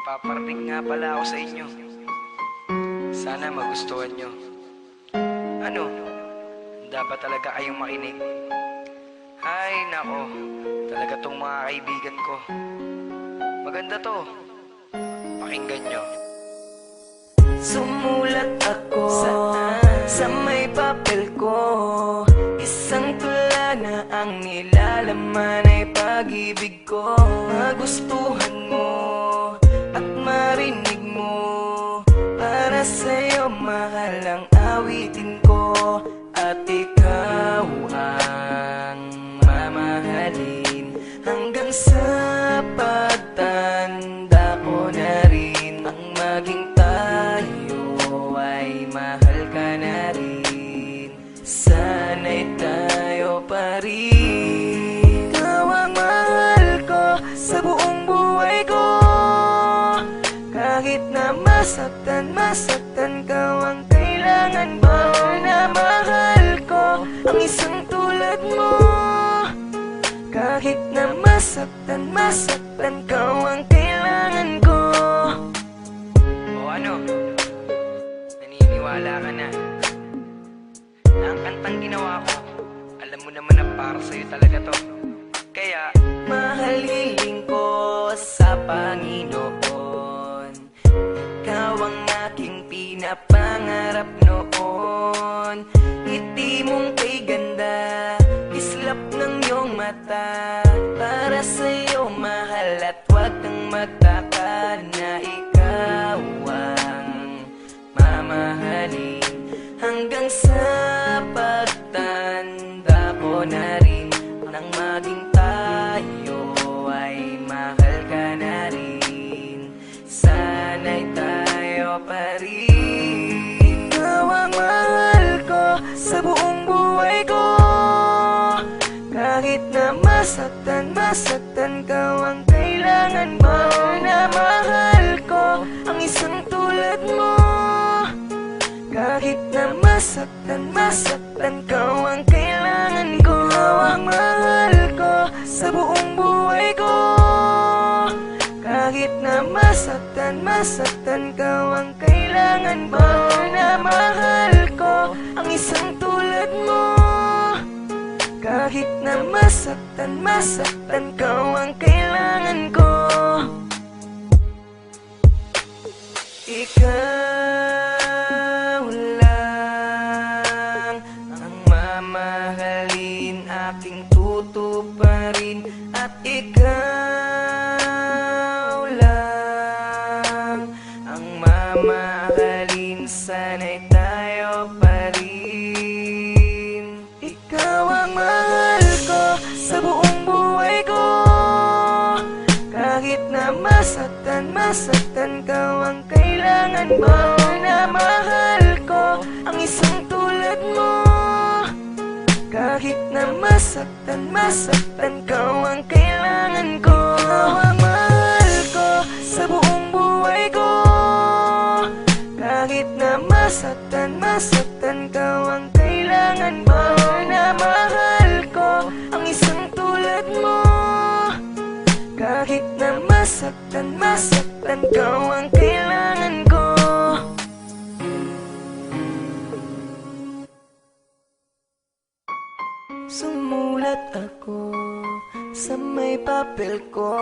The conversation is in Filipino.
Paparating nga pala ako sa inyo. Sana magustuhan nyo. Ano? Dapat talaga kayong makinig. Ay, nako. Talaga tong mga kaibigan ko. Maganda to. Pakinggan nyo. Sumulat ako sa may papel ko Isang tula na ang nilalaman ay pag-ibig ko Magustuhan At ikaw ang mamahalin. Hanggang sa pagtanda ko na rin Ang maging tayo ay mahal ka na rin. Sana'y tayo pa rin. Ikaw ang mahal ko sa buong buhay ko. Kahit na masaktan, masaktan ka ang ang isang tulad mo. Kahit na masaktan, masaktan ka ang kailangan ko. O ano? Naniniwala ka na. Na ang kantang ginawa ko Alam mo naman na para sa'yo talaga to. Kaya Mahalilin ko sa Panginoon. Ikaw ang aking pinapangarap noon Ngiti mong kay ganda Islap ng iyong mata. Para sa'yo mahal at huwag kang magtaka Na ikaw ang mamahalin. Hanggang sa pagtanda ko na rin Nang maging buong buhay ko. Kahit na masaktan, masaktan ka ang kailangan mo Na mahal ko ang isang tulad mo. Kahit na masaktan, masaktan ka ang kailangan ko ang mahal ko sa buong buhay ko. Kahit na masaktan, masaktan ka ang kailangan mo Na mahal ang isang tulad mo. Kahit na masaktan, masaktan ka ang kailangan ko. Ikaw lang ang mamahalin aking tutuparin. At ikaw mamahalin sana'y tayo pa rin. Ikaw ang mahal ko sa buong buhay ko. Kahit na masaktan, masaktan ka ang kailangan mo Na mahal ko ang isang tulad mo. Kahit na masaktan, masaktan ka ang kailangan masaktan, masaktan ka ang kailangan mo Na mahal ko ang isang tulad mo? Kahit na masaktan, masaktan ka ang kailangan ko. Sumulat ako sa may papel ko